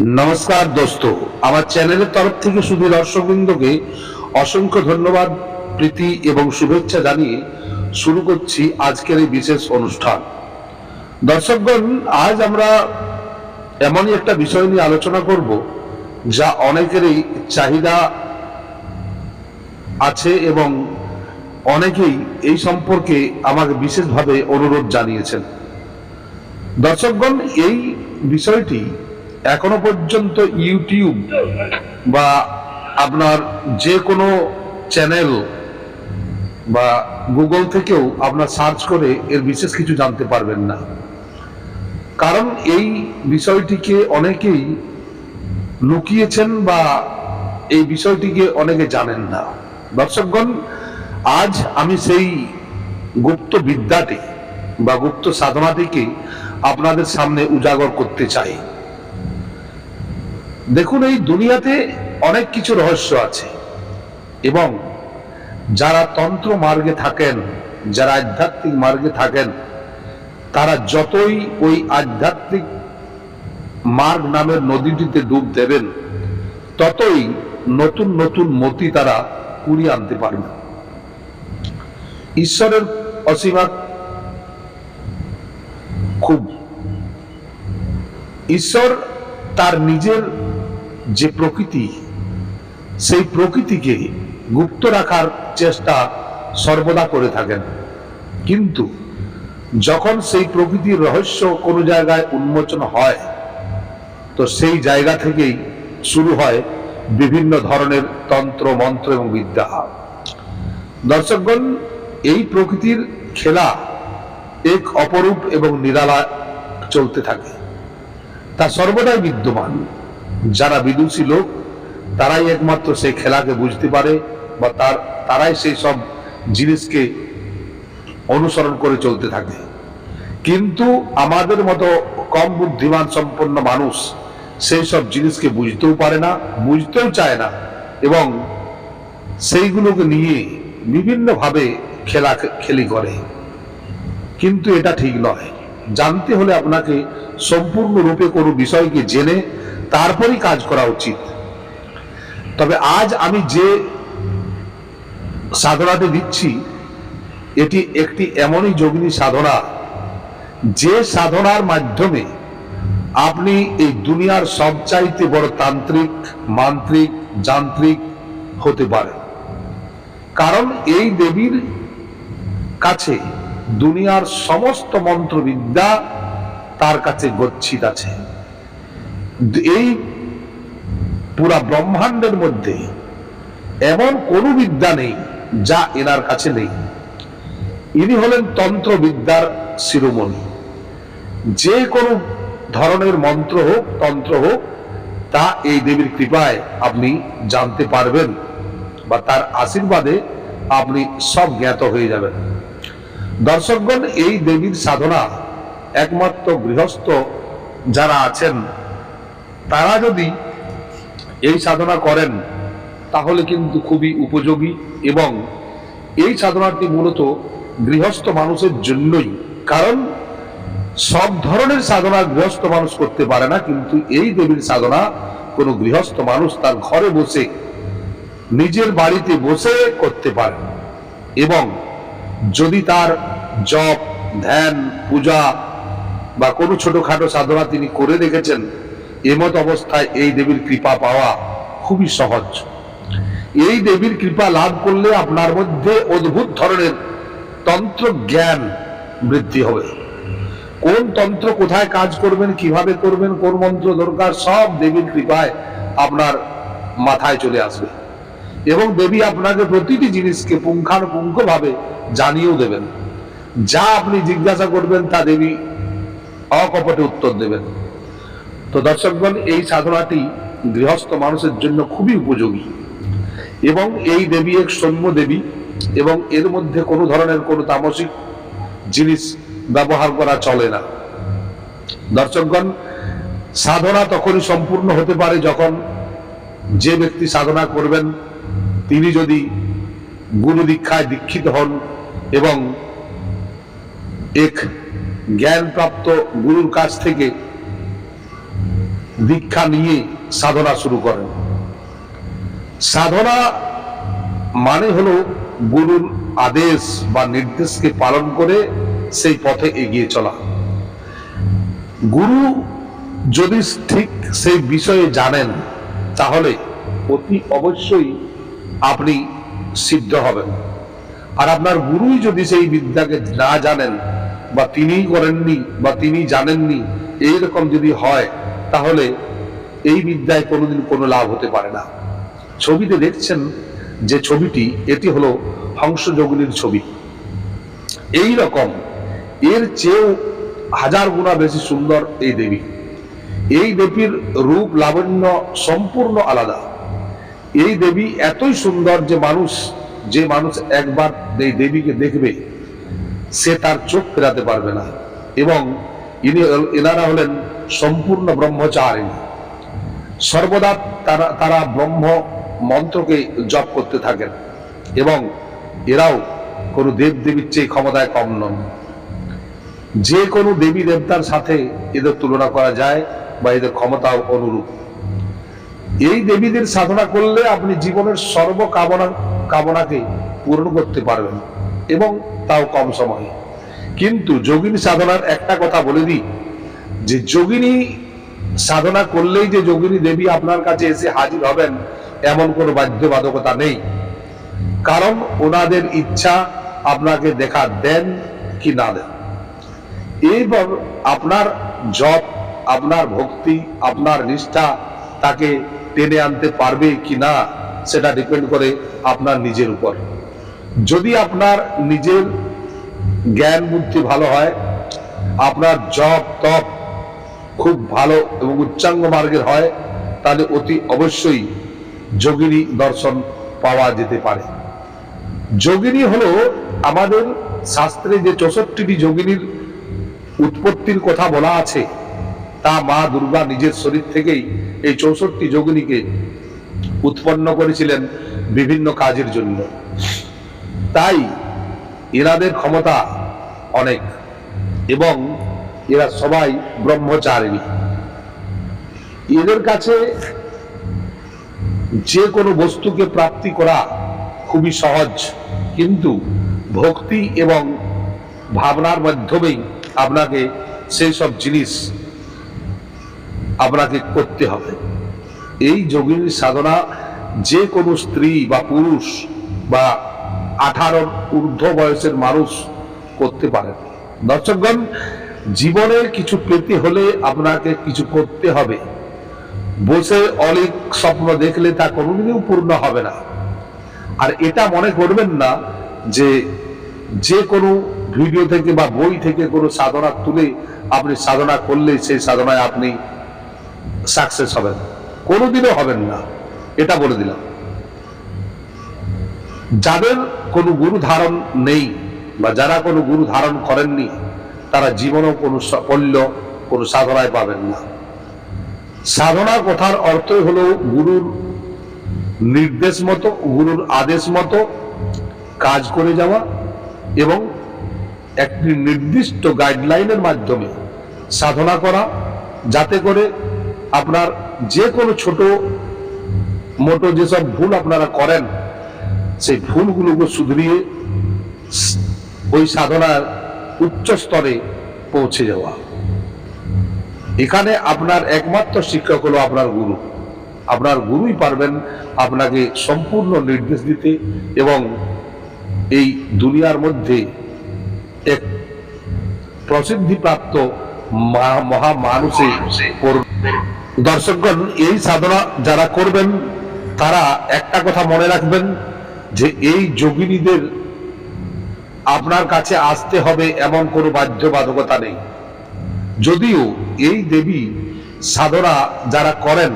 নমস্কার দোস্ত। আমার চ্যানেলের তরফ থেকে শুধু দর্শকবৃন্দকে অসংখ্য ধন্যবাদ, প্রীতি এবং শুভেচ্ছা জানিয়ে শুরু করছি আজকের এই বিশেষ অনুষ্ঠান। দর্শকগণ, আজ আমরা এমনই একটা বিষয় নিয়ে আলোচনা করব, যা অনেকেরই চাহিদা আছে এবং অনেকেই এই সম্পর্কে আমাকে বিশেষভাবে অনুরোধ জানিয়েছেন। দর্শকগণ, এই বিষয়টি এখনও পর্যন্ত ইউটিউব বা আপনার যে কোনো চ্যানেল বা গুগল থেকেও আপনার সার্চ করে এর বিশেষ কিছু জানতে পারবেন না। কারণ এই বিষয়টিকে অনেকেই লুকিয়েছেন বা এই বিষয়টিকে অনেকে জানেন না। দর্শকগণ, আজ আমি সেই গুপ্ত বিদ্যাটি বা গুপ্ত সাধনাটিকে আপনাদের সামনে উজাগর করতে চাই। দেখুন, এই দুনিয়াতে অনেক কিছু রহস্য আছে। এবং যারা তন্ত্র মার্গে থাকেন, যারা আধ্যাত্মিক মার্গে থাকেন, তারা যতই ওই আধ্যাত্মিক মার্গ নামের নদীটিতে ডুব দেবেন, ততই নতুন নতুন মতি তারা কুড়িয়ে আনতে পারবে। ঈশ্বরের অসীমা খুব। ঈশ্বর তার নিজের যে প্রকৃতি, সেই প্রকৃতিকে গুপ্ত রাখার চেষ্টা সর্বদা করে থাকেন। কিন্তু যখন সেই প্রকৃতির রহস্য কোনো জায়গায় উন্মোচন হয়, তো সেই জায়গা থেকেই শুরু হয় বিভিন্ন ধরনের তন্ত্র, মন্ত্র এবং বিদ্যা। দর্শকগণ, এই প্রকৃতির খেলা এক অপরূপ এবং নিরালা চলতে থাকে। তা সর্বদাই বিদ্যমান। যারা বিদুষী লোক, তারাই একমাত্র সেই খেলাকে বুঝতে পারে বা তার, তারাই সেই সব জিনিসকে অনুসরণ করে চলতে থাকে। কিন্তু আমাদের মতো কম বুদ্ধিমান সম্পন্ন মানুষ সেই সব জিনিসকে বুঝতেও পারে না, বুঝতেও চায় না এবং সেইগুলোকে নিয়ে বিভিন্নভাবে খেলা, খেলি করে। কিন্তু এটা ঠিক নয়। জানতে হলে আপনাকে সম্পূর্ণরূপে কোনো বিষয়কে জেনে তারপরই কাজ করা উচিত। তবে আজ আমি যে সাধনাটি দিচ্ছি, এটি একটি এমনই যোগিনী সাধনা, যে সাধনার মাধ্যমে আপনি এই দুনিয়ার সবচাইতে বড় তান্ত্রিক, মান্ত্রিক, যান্ত্রিক হতে পারে কারণ এই দেবীর কাছে দুনিয়ার সমস্ত মন্ত্রবিদ্যা তার কাছে গচ্ছিত আছে। এই পুরা ব্রহ্মাণ্ডের মধ্যে এমন কোন বিদ্যা নেই যা এনার কাছে নেই। ইনি হলেন তন্ত্র বিদ্যার শিরোমণি। যে কোনো ধরনের মন্ত্র হোক, তন্ত্র হোক, তা এই দেবীর কৃপায় আপনি জানতে পারবেন বা তার আশীর্বাদে আপনি সব জ্ঞাত হয়ে যাবেন। দর্শকগণ, এই দেবীর সাধনা একমাত্র গৃহস্থ যারা আছেন তারা যদি এই সাধনা করেন, তাহলে কিন্তু খুবই উপযোগী এবং এই সাধনাটি মূলত গৃহস্থ মানুষের জন্যই। কারণ সব ধরনের সাধনা গৃহস্থ মানুষ করতে পারে না, কিন্তু এই দেবীর সাধনা কোনো গৃহস্থ মানুষ তার ঘরে বসে, নিজের বাড়িতে বসে করতে পারে। এবং যদি তার জপ, ধ্যান, পূজা বা কোনো ছোটখাটো সাধনা তিনি করে রেখেছেন এমত অবস্থায় এই দেবীর কৃপা পাওয়া খুবই সহজ। এই দেবীর কৃপা লাভ করলে আপনার মধ্যে অদ্ভুত ধরনের তন্ত্র জ্ঞান বৃদ্ধি হবে। কোন তন্ত্র কোথায় কাজ করবেন, কীভাবে করবেন, কোন মন্ত্র দরকার, সব দেবীর কৃপায় আপনার মাথায় চলে আসবে। এবং দেবী আপনাকে প্রতিটি জিনিসকে পুঙ্খানুপুঙ্খ ভাবে জানিয়েও দেবেন। যা আপনি জিজ্ঞাসা করবেন তা দেবী অকপটে উত্তর দেবেন। তো দর্শকগণ, এই সাধনাটি গৃহস্থ মানুষের জন্য খুবই উপযোগী। এবং এই দেবী এক সৌম্য দেবী এবং এর মধ্যে কোনো ধরনের কোনো তামসিক জিনিস ব্যবহার করা চলে না। দর্শকগণ, সাধনা তখনই সম্পূর্ণ হতে পারে যখন যে ব্যক্তি সাধনা করবেন, তিনি যদি গুরু দীক্ষায় দীক্ষিত হন এবং এক জ্ঞানপ্রাপ্ত গুরুর কাছ থেকে দীক্ষা নিয়ে সাধনা শুরু করেন। সাধনা মানে হলো গুরুর আদেশ বা নির্দেশকে পালন করে সেই পথে এগিয়ে চলা। গুরু যদি ঠিক সেই বিষয়ে জানেন, তাহলে অতি অবশ্যই আপনি সিদ্ধ হবেন। আর আপনার গুরুই যদি সেই বিদ্যাকে না জানেন বা তিনিই করেননি বা তিনি জানেননি এইরকম যদি হয় তাহলে এই বিদ্যায় কোনোদিন কোনো লাভ হতে পারে না। ছবিতে দেখছেন যে ছবিটি, এটি হলো হংসযোগিনীর ছবি। এই রকম, এর চেয়েও হাজার গুণা বেশি সুন্দর এই দেবী। এই দেবীর রূপ, লাবণ্য সম্পূর্ণ আলাদা। এই দেবী এতই সুন্দর যে মানুষ যে মানুষ একবার এই দেবীকে দেখবে, সে তার চোখ ফেরাতে পারবে না। এবং ইনি এনারা হলেন সম্পূর্ণ ব্রহ্মচারিণী সর্বদা তারা তারা ব্রহ্ম মন্ত্রকে জপ করতে থাকেন এবং এরাও কোনো দেব দেবীর চেয়ে ক্ষমতায় কম নন। যে কোনো দেবী দেবতার সাথে এদের তুলনা করা যায় বা এদের ক্ষমতাও অনুরূপ। এই দেবীদের সাধনা করলে আপনি জীবনের সর্ব কামনা কামনাকে পূরণ করতে পারবেন এবং তাও কম সময়ে। কিন্তু যোগিনী সাধনার একটা কথা বলে দিই, যে যোগিনী সাধনা করলেই যে যোগিনী দেবী আপনার কাছে এসে হাজির হবেন, এমন কোনো বাধ্যবাধকতা নেই। কারণ ওনাদের ইচ্ছা আপনাকে দেখা দেন কি না দেন। এইবার আপনার জপ, আপনার ভক্তি, আপনার নিষ্ঠা তাকে টেনে আনতে পারবে কি না, সেটা ডিপেন্ড করে আপনার নিজের উপর। যদি আপনার নিজের জ্ঞান বুদ্ধি ভালো হয়, আপনার জপ তপ খুব ভালো এবং উচ্চাঙ্গ মার্গের হয়, তাহলে অতি অবশ্যই যোগিনী দর্শন পাওয়া যেতে পারে। যোগিনী হলো আমাদের শাস্ত্রে যে চৌষট্টিটি যোগিনীর উৎপত্তির কথা বলা আছে, তা মা দুর্গা নিজের শরীর থেকেই এই চৌষট্টি যোগিনীকে উৎপন্ন করেছিলেন বিভিন্ন কাজের জন্য। তাই এনাদের ক্ষমতা অনেক এবং এরা সবাই ব্রহ্মচারিণী। এদের কাছে যে কোনো বস্তুকে প্রাপ্তি করা খুবই সহজ, কিন্তু ভক্তি এবং ভাবনার মাধ্যমেই আপনাকে সেই সব জিনিস আপনাকে করতে হবে। এই যোগিনীর সাধনা যে কোনো স্ত্রী বা পুরুষ বা আঠারোর ঊর্ধ্ব বয়সের মানুষ করতে পারেন। দর্শকগণ জীবনে কিছু পেতে হলে আপনাকে কিছু করতে হবে। বসে অনেক স্বপ্ন দেখলে তা কোনোদিনও পূর্ণ হবে না। আর এটা মনে করবেন না যে যে কোনো ভিডিও থেকে বা বই থেকে কোনো সাধনা তুলে আপনি সাধনা করলে সেই সাধনায় আপনি সাকসেস হবেন। কোনোদিনও হবেন না। এটা বলে দিলাম। যাদের কোনো গুরু ধারণ নেই বা যারা কোনো গুরু ধারণ করেননি, তারা জীবনেও কোনো সাফল্য কোনো সাধনায় পাবেন না। সাধনা কথার অর্থই হলো গুরুর নির্দেশ মতো, গুরুর আদেশ মতো কাজ করে যাওয়া এবং একটি নির্দিষ্ট গাইডলাইনের মাধ্যমে সাধনা করা, যাতে করে আপনার যে কোনো ছোট মোটো যেসব ভুল আপনারা করেন সেই ভুলগুলোকে শুধরিয়ে ওই সাধনার উচ্চ স্তরে পৌঁছে যাওয়া। এখানে আপনার একমাত্র শিক্ষক হলো আপনার গুরু। আপনার গুরুই পারবেন আপনাকে সম্পূর্ণ নির্দেশ দিতে এবং এই দুনিয়ার মধ্যে এক প্রসিদ্ধিপ্রাপ্ত মহা- মানুষে দর্শকগণ, এই সাধনা যারা করবেন, তারা একটা কথা মনে রাখবেন যে এই যোগিনীদের আপনার কাছে আসতে হবে এমন কোনো বাধ্যবাধকতা নেই। যদিও এই দেবী সাধনা যারা করেন,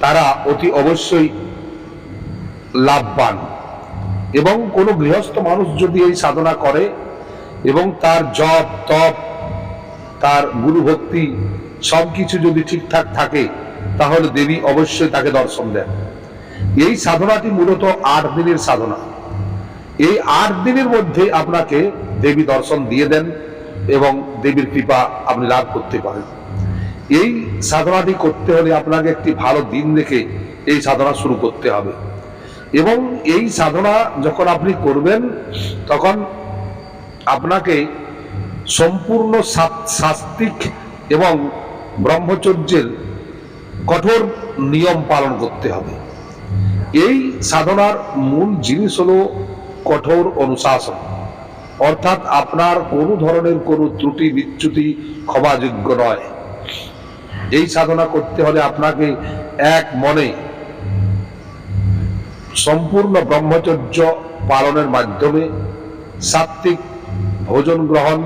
তারা অতি অবশ্যই লাভবান। এবং কোনো গৃহস্থ মানুষ যদি এই সাধনা করে এবং তার জপ, তপ, তার গুরু ভক্তি সব কিছু যদি ঠিকঠাক থাকে, তাহলে দেবী অবশ্যই তাকে দর্শন দেন। এই সাধনাটি মূলত আট দিনের সাধনা। এই আট দিনের মধ্যে আপনাকে দেবী দর্শন দিয়ে দেন এবং দেবীর কৃপা আপনি লাভ করতে পারেন। এই সাধনাটি করতে হলে আপনাকে একটি ভালো দিন দেখে এই সাধনা শুরু করতে হবে। এবং এই সাধনা যখন আপনি করবেন, তখন আপনাকে সম্পূর্ণ শাস্তিক এবং ব্রহ্মচর্যের কঠোর নিয়ম পালন করতে হবে। এই সাধনার মূল জিনিস হলো কঠোর অনুশাসন। অর্থাৎ আপনার কোনো ধরনের কোনো ত্রুটি, বিচ্যুতি ক্ষমাযোগ্য নয়। এই সাধনা করতে হলে আপনাকে এক মনে সম্পূর্ণ ব্রহ্মচর্য পালনের মাধ্যমে সাত্বিক ভোজন গ্রহণ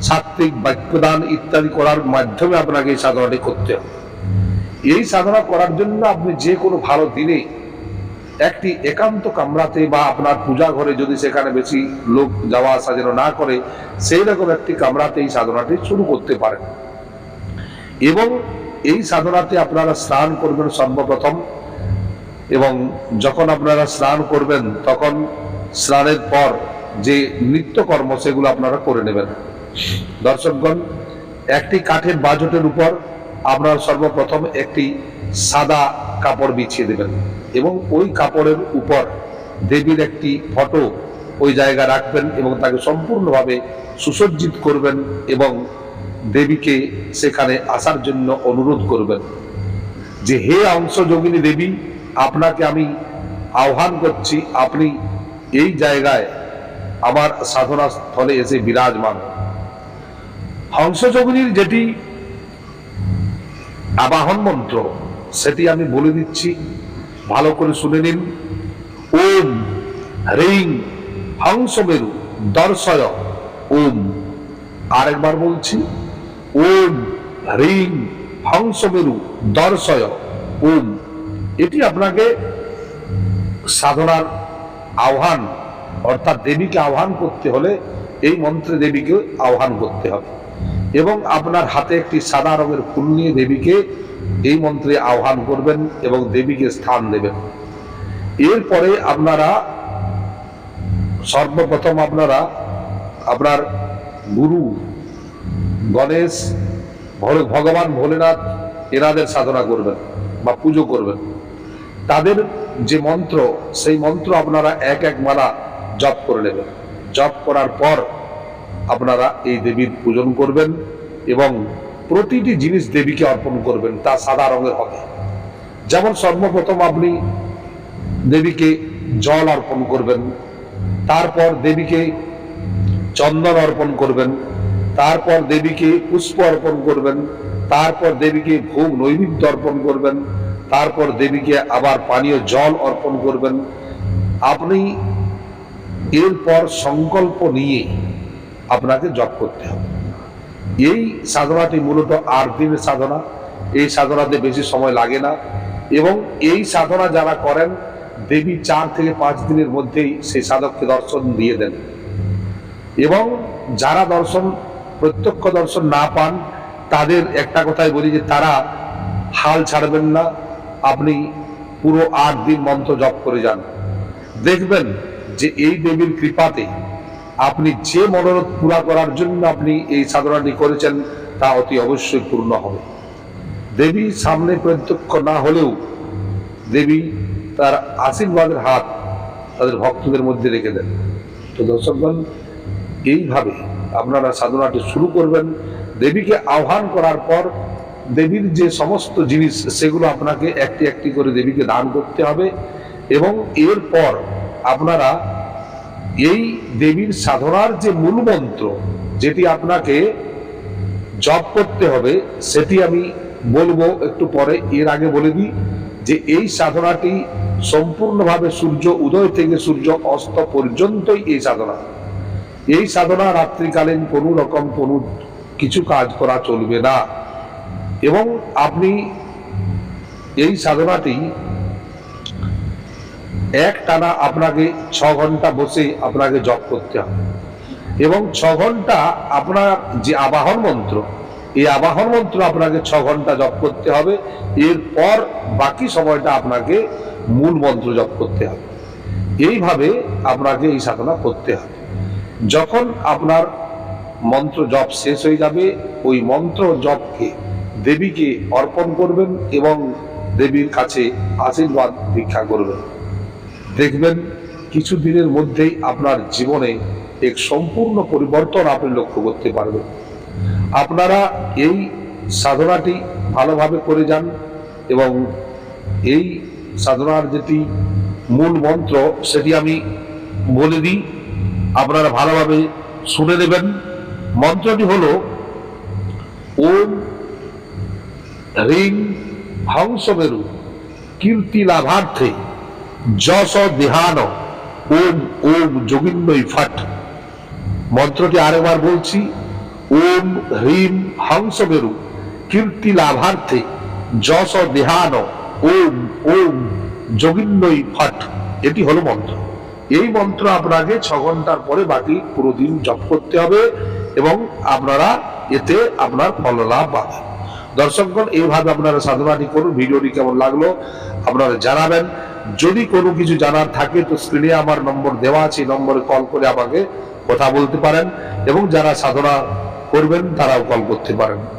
সাত্বিক বাক্যদান ইত্যাদি করার মাধ্যমে আপনাকে এই সাধনাটি করতে হবে। এই সাধনা করার জন্য আপনি যে কোনো ভালো দিনে একটি একান্ত কামরাতে বা আপনার পূজা ঘরে যদি সেখানে বেশি লোক যাওয়া আসা যেন না করে, সেই রকম একটি কামরাতে এই সাধনাটি শুরু করতে পারেন। এবং এই সাধনাতে আপনারা স্নান করবেন সর্বপ্রথম এবং যখন আপনারা স্নান করবেন, তখন স্নানের পর যে নিত্যকর্ম সেগুলো আপনারা করে নেবেন। দর্শকগণ, একটি কাঠের বাজটের উপর আপনারা সর্বপ্রথম একটি সাদা কাপড় বিছিয়ে দেবেন। এবং ওই কাপড়ের উপর দেবীর একটি ফটো ওই জায়গায় রাখবেন এবং তাকে সম্পূর্ণভাবে সুসজ্জিত করবেন এবং দেবীকে সেখানে আসার জন্য অনুরোধ করবেন যে, হে অংশ যোগিনী দেবী, আপনাকে আমি আহ্বান করছি, আপনি এই জায়গায় আমার সাধনা স্থলে এসে বিরাজমান। হংসযোগিনীর যেটি আবাহন মন্ত্র সেটি আমি বলে দিচ্ছি। ভালো করে শুনে নিন। ওম হ্রিং হংসমেরু দর্শয়। ওম আরেকবার বলছি। ওম হ্রিং হংসমেরু দর্শয়। ওম এটি আপনাকে সাধনার আহ্বান, অর্থাৎ দেবীকে আহ্বান করতে হলে এই মন্ত্রে দেবীকে আহ্বান করতে হবে। এবং আপনার হাতে একটি সাদা রঙের ফুল নিয়ে দেবীকে এই মন্ত্রে আহ্বান করবেন এবং দেবীকে স্থান দেবেন। এরপরে আপনারা সর্বপ্রথম আপনারা আপনার গুরু গণেশ ভগবান ভোলেনাথ এনাদের সাধনা করবেন বা পুজো করবেন। তাদের যে মন্ত্র, সেই মন্ত্র আপনারা এক এক মালা জপ করে নেবেন। জপ করার পর আপনারা এই দেবীর পূজন করবেন এবং প্রতিটি জিনিস দেবীকে অর্পণ করবেন, তা সাদা রঙের হবে। যেমন সর্বপ্রথম আপনি দেবীকে জল অর্পণ করবেন, তারপর দেবীকে চন্দন অর্পণ করবেন, তারপর দেবীকে পুষ্প অর্পণ করবেন, তারপর দেবীকে ভোগ নৈবেদ্য অর্পণ করবেন, তারপর দেবীকে আবার পানীয় জল অর্পণ করবেন। আপনি এরপর সংকল্প নিয়ে আপনাকে জপ করতে হবে। এই সাধনাটি মূলত আট দিনের সাধনা। এই সাধনাতে বেশি সময় লাগে না এবং এই সাধনা যারা করেন, দেবী চার থেকে পাঁচ দিনের মধ্যেই সেই সাধককে দর্শন দিয়ে দেন। এবং যারা দর্শন, প্রত্যক্ষ দর্শন না পান, তাদের একটা কথাই বলি যে তারা হাল ছাড়বেন না, আপনি পুরো আট দিন মন্ত্র জপ করে যান। দেখবেন যে এই দেবীর কৃপাতে আপনি যে মনোরথ পুরা করার জন্য আপনি এই সাধনাটি করেছেন, তা অতি অবশ্যই পূর্ণ হবে। দেবী সামনে প্রত্যক্ষ না হলেও দেবী তার আশীর্বাদের হাত তাদের ভক্তদের মধ্যে রেখে দেন। তো দর্শকগণ, এইভাবে আপনারা সাধনাটি শুরু করবেন। দেবীকে আহ্বান করার পর দেবীর যে সমস্ত জিনিস, সেগুলো আপনাকে একটি একটি করে দেবীকে দান করতে হবে এবং এরপর আপনারা এই দেবীর সাধনার যে মূল মন্ত্র, যেটি আপনাকে জপ করতে হবে, সেটি আমি বলব একটু পরে। এর আগে বলে দিই যে এই সাধনাটি সম্পূর্ণভাবে সূর্য উদয় থেকে সূর্য অস্ত পর্যন্তই এই সাধনা। এই সাধনা রাত্রিকালীন কোনো রকম কোনো কিছু কাজ করা চলবে না। এবং আপনি এই সাধনাটি এক টানা আপনাকে ছ ঘণ্টা বসে আপনাকে জপ করতে হবে। এবং ছ ঘণ্টা আপনার যে আবাহন মন্ত্র, এই আবাহন মন্ত্র আপনাকে ছ ঘণ্টা জপ করতে হবে। এরপর বাকি সময়টা আপনাকে মূল মন্ত্র জপ করতে হবে। এইভাবে আপনাকে এই সাধনা করতে হবে। যখন আপনার মন্ত্র জপ শেষ হয়ে যাবে, ওই মন্ত্র জপকে দেবীকে অর্পণ করবেন এবং দেবীর কাছে আশীর্বাদ ভিক্ষা করবেন। দেখবেন কিছু দিনের মধ্যেই আপনার জীবনে এক সম্পূর্ণ পরিবর্তন আপনি লক্ষ্য করতে পারবেন। আপনারা এই সাধনাটি ভালোভাবে করে যান এবং এই সাধনার যেটি মূল মন্ত্র সেটি আমি বলে দিই, আপনারা ভালোভাবে শুনে নেবেন। মন্ত্রটি হলো, ওম রিং হংসমেরু কীর্তি লাভার্থে যশ দেহান, ওম ওম যোগিন্নই ফট। মন্ত্রটি আরেকবার বলছি, ওম হ্রিম হংসমেরু, কীর্তি লাভার্থে যশ দেহান, ওম ওম যোগিন্নই ফট। এটি হলো মন্ত্র। এই মন্ত্র আপনাকে ছ ঘণ্টার পরে বাকি পুরো দিন জপ করতে হবে এবং আপনারা এতে আপনার ফল লাভ পাবেন। দর্শকগণ, এইভাবে আপনারা সাধনাটি করুন, ভিডিওটি কেমন লাগল আপনারা জানাবেন। যদি কোনো কিছু জানার থাকে তো স্ক্রিনে আমার নম্বর দেওয়া আছে নম্বরে কল করে আমাকে কথা বলতে পারেন এবং যারা সাধনা করবেন তারাও কল করতে পারেন।